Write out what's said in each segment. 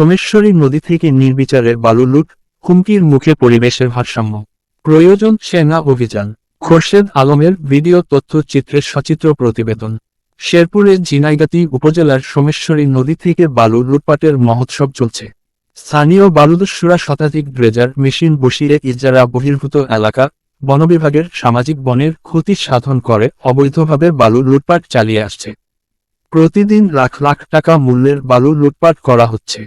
সোমেশ্বরী নদী থেকে নির্বিচারে বালু লুট, হুমকির মুখে পরিবেশের ভারসাম্য। প্রয়োজন সেনা অভিযান। খোরশেদ আলমের ভিডিও তথ্যচিত্রের সচিত্র প্রতিবেদন। শেরপুরের ঝিনাইগাতি উপজেলার সোমেশ্বরী নদী থেকে বালু লুটপাটের মহোৎসব চলছে। স্থানীয় বালুদস্যুরা শতাধিক ড্রেজার মেশিন বসিয়ে ইজারা বহির্ভূত এলাকা বন বিভাগের সামাজিক বনের ক্ষতি সাধন করে, অবৈধভাবে বালু লুটপাট চালিয়ে আসছে। প্রতিদিন লাখ লাখ টাকা মূল্যের বালু লুটপাট করা হচ্ছে।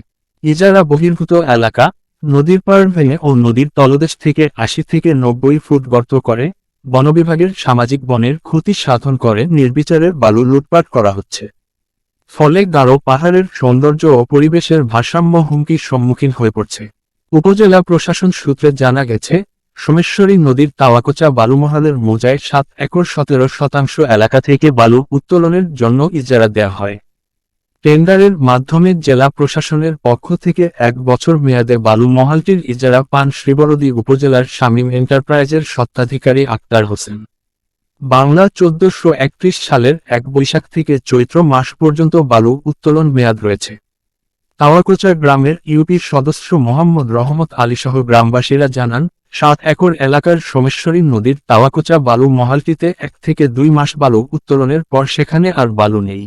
ইজারা বহির্ভূত এলাকা, নদীর পাড় ভেঙে ও নদীর তলদেশ থেকে আশি থেকে নব্বই ফুট গর্ত করে বন বিভাগের সামাজিক বনের ক্ষতি সাধন করে নির্বিচারে বালু লুটপাট করা হচ্ছে। ফলে গাঢ় পাহাড়ের সৌন্দর্য ও পরিবেশের ভারসাম্য হুমকির সম্মুখীন হয়ে পড়ছে। উপজেলা প্রশাসন সূত্রে জানা গেছে, সোমেশ্বরী নদীর তাওয়াকোচা বালুমহালের মোজায় সাত একর সতেরো শতাংশ এলাকা থেকে বালু উত্তোলনের জন্য ইজারা দেওয়া হয়। টেন্ডারের মাধ্যমে জেলা প্রশাসনের পক্ষ থেকে এক বছর মেয়াদে বালু মহালটির ইজারা পান শ্রীবরদী উপজেলার শামীম এন্টারপ্রাইজের স্বত্বাধিকারী আক্তার হোসেন। বাংলা চোদ্দশো একত্রিশ সালের এক বৈশাখ থেকে চৈত্র মাস পর্যন্ত বালু উত্তোলন মেয়াদ রয়েছে। তাওয়াকোচা গ্রামের ইউপির সদস্য মোহাম্মদ রহমত আলীসহ গ্রামবাসীরা জানান, সাত একর এলাকার সোমেশ্বরী নদীর তাওয়াকোচা বালু মহালটিতে এক থেকে দুই মাস বালু উত্তোলনের পর সেখানে আর বালু নেই।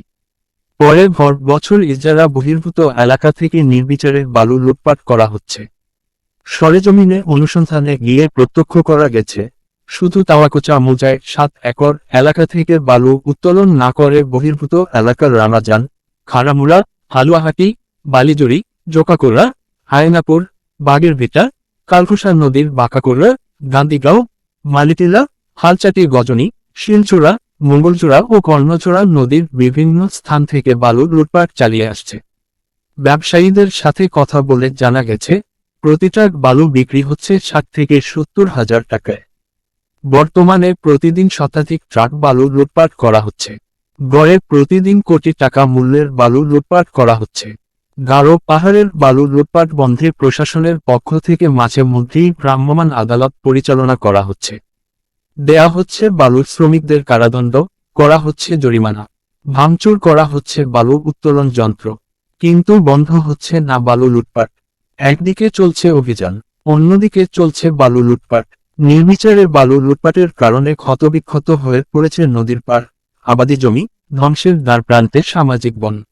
পরে ভর বছর ইজারা বহির্ভূত এলাকা থেকে নির্বিচারে বালু লুটপাট করা হচ্ছে। সরেজমিনে অনুসন্ধানে গিয়ে প্রত্যক্ষ করা গেছে, শুধু তাওয়াকোচা মোজায় সাত একর এলাকা থেকে বালু উত্তোলন না করে বহির্ভূত এলাকার রামাজান খারামুড়া হালুয়াহাটি বালিজুরি জোকাকুড়া, হায়নাপুর বাগের ভিটা কালকুষা নদীর বাঁকাকুড়া, গান্ধীগাঁও, মালিটিলা, হালচাটি গজনী শিলচূড়া মঙ্গলচূড়া ও কর্ণচূড়া নদীর বিভিন্ন স্থান থেকে বালু লুটপাট চালিয়ে আসছে। ব্যবসায়ীদের সাথে কথা বলে জানা গেছে প্রতি ট্রাক বালু বিক্রি হচ্ছে ষাট থেকে সত্তর হাজার টাকায়। বর্তমানে প্রতিদিন শতাধিক ট্রাক বালু লুটপাট করা হচ্ছে। গড়ে প্রতিদিন কোটি টাকা মূল্যের বালু লুটপাট করা হচ্ছে। গারো পাহাড়ের বালু লুটপাট বন্ধে প্রশাসনের পক্ষ থেকে মাঝে মধ্যেই ভ্রাম্যমাণ আদালত পরিচালনা করা হচ্ছে। দেয়া হচ্ছে বালু শ্রমিকদের কারাদণ্ড, করা হচ্ছে জরিমানা। ভাঙচুর করা হচ্ছে বালু উত্তোলন যন্ত্র। কিন্তু বন্ধ হচ্ছে না বালু লুটপাট। একদিকে চলছে অভিযান, অন্যদিকে চলছে বালু লুটপাট। নির্বিচারে বালু লুটপাটের কারণে ক্ষতবিক্ষত হয়ে পড়েছে নদীর পার আবাদি জমি, ধ্বংসের দ্বার প্রান্তে সামাজিক বন।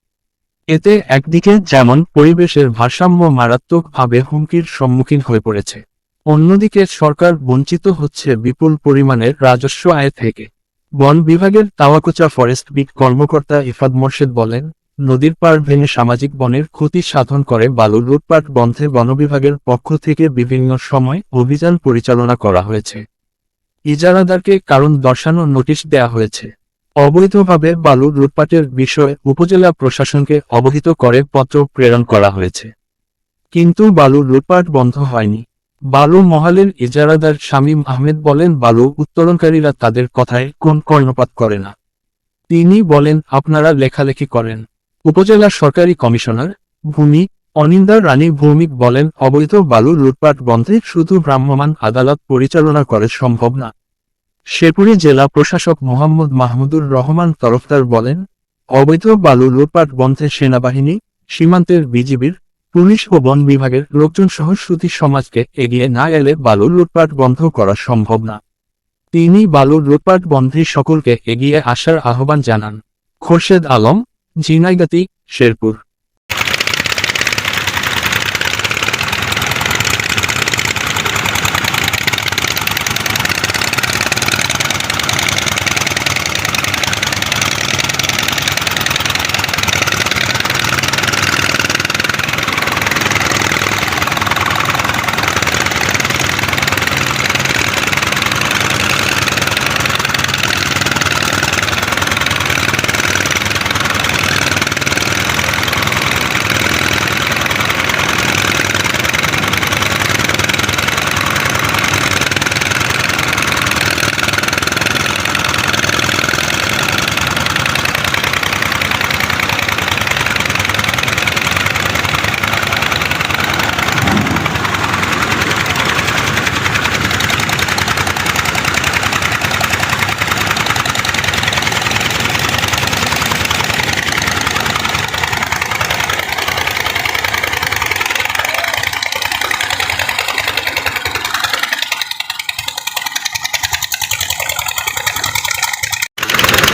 এতে একদিকে যেমন পরিবেশের ভারসাম্য মারাত্মকভাবে হুমকির সম্মুখীন হয়ে পড়েছে অন্যদিকে সরকার বঞ্চিত হচ্ছে বিপুল পরিমাণের রাজস্ব আয় থেকে। বন বিভাগের তাওয়াকোচা ফরেস্ট বিট কর্মকর্তা ইফাদ মোর্শেদ বলেন, নদীর পাড় ভেঙে সামাজিক বনের ক্ষতি সাধন করে বালু লুটপাট বন্ধে বন বিভাগের পক্ষ থেকে বিভিন্ন সময় অভিযান পরিচালনা করা হয়েছে। ইজারাদারকে কারণ দর্শানো নোটিশ দেয়া হয়েছে। অবৈধভাবে বালু লুটপাটের বিষয়ে উপজেলা প্রশাসনকে অবহিত করে পত্র প্রেরণ করা হয়েছে। কিন্তু বালু লুটপাট বন্ধ হয়নি। বালু মহালের ইজারাদার শামীম আহমেদ বলেন, বালু উত্তোলনকারীরা তাদের কথায় কোন কর্ণপাত করে না। তিনি বলেন, আপনারা লেখালেখি করেন। উপজেলা সরকারি কমিশনার ভূমি অনিন্দার রানী ভৌমিক বলেন, অবৈধ বালু লুটপাট বন্ধে শুধু ভ্রাম্যমাণ আদালত পরিচালনা করে সম্ভব না। শেরপুরে জেলা প্রশাসক মোহাম্মদ মাহমুদুর রহমান তরফদার বলেন, অবৈধ বালু লুটপাট বন্ধে সেনাবাহিনী সীমান্তের বিজিবির পুলিশ ও বন বিভাগের লোকজন সহ শ্রুতি সমাজকে এগিয়ে না এলে বালুর লুটপাট বন্ধ করা সম্ভব না। তিনি বালুর লুটপাট বন্ধে সকলকে এগিয়ে আসার আহ্বান জানান। খোরশেদ আলম ঝিনাইগাতি শেরপুর।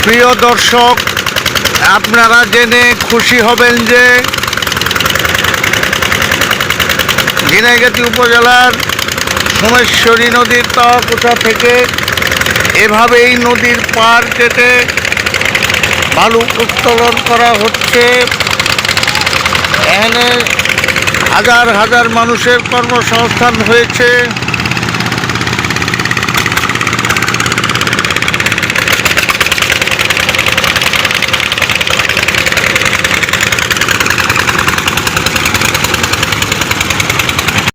প্রিয় দর্শক, আপনারা জেনে খুশি হবেন যে গিনাইগাতি উপজেলার সোমেশ্বরী নদীর তহকুচা থেকে এভাবেই নদীর পার কেটে বালু উত্তোলন করা হচ্ছে। এখানে হাজার হাজার মানুষের কর্মসংস্থান হয়েছে।